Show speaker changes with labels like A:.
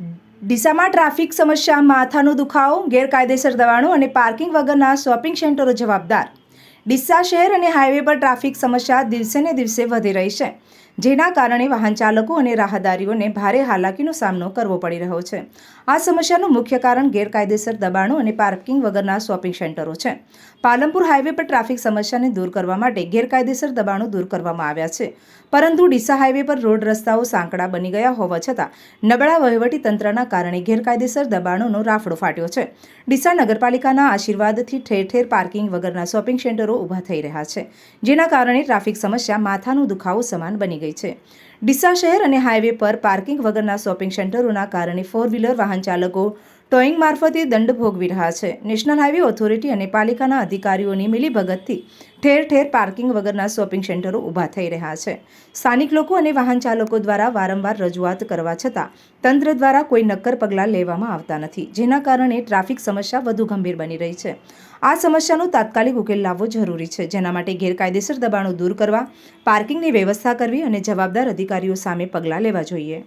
A: ડીસામાં traffic સમસ્યા માથાનો દુખાવો ગેરકાયદેસર દવાણો અને પાર્કિંગ વગરના શોપિંગ સેન્ટરો જવાબદાર. ડીસા શહેર અને હાઈવે પર ટ્રાફિક સમસ્યા દિવસે ને દિવસે વધી રહી છે, જેના કારણે વાહન ચાલકો અને રાહદારીઓને ભારે હાલાકીનો સામનો કરવો પડી રહ્યો છે. આ સમસ્યાનું મુખ્ય કારણ ગેરકાયદેસર દબાણો અને પાર્કિંગ વગરના શોપિંગ સેન્ટરો છે. પાલનપુર હાઈવે પર ટ્રાફિક સમસ્યાને દૂર કરવા માટે ગેરકાયદેસર દબાણો દૂર કરવામાં આવ્યા છે, પરંતુ ડીસા હાઈવે પર રોડ રસ્તાઓ સાંકડા બની ગયા હોવા છતાં, નબળા વહીવટી તંત્રના કારણે ગેરકાયદેસર દબાણોનો રાફડો ફાટ્યો છે. ડીસા નગરપાલિકાના આશીર્વાદથી ઠેર ઠેર પાર્કિંગ વગરના શોપિંગ સેન્ટરો ઊભા થઈ રહ્યા છે, જેના કારણે ટ્રાફિક સમસ્યા માથાનો દુખાવો સમાન બની ગઈ છે. ડીસા શહેર અને હાઈવે પર પાર્કિંગ વગરના શોપિંગ સેન્ટરોના કારણે ફોર વ્હીલર વાહન ચાલકો ટોઈંગ મારફતે દંડ ભોગવી રહ્યા છે. નેશનલ હાઈવે ઓથોરિટી અને પાલિકાના અધિકારીઓની મિલીભગતથી ઠેર ઠેર પાર્કિંગ વગરના શોપિંગ સેન્ટરો ઊભા થઈ રહ્યા છે. સ્થાનિક લોકો અને વાહન ચાલકો દ્વારા વારંવાર રજૂઆત કરવા છતાં તંત્ર દ્વારા કોઈ નક્કર પગલાં લેવામાં આવતા નથી, જેના કારણે ટ્રાફિક સમસ્યા વધુ ગંભીર બની રહી છે. આ સમસ્યાનો તાત્કાલિક ઉકેલ લાવવો જરૂરી છે, જેના માટે ગેરકાયદેસર દબાણો દૂર કરવા, પાર્કિંગની વ્યવસ્થા કરવી અને જવાબદાર અધિકારીઓ સામે પગલાં લેવા જોઈએ.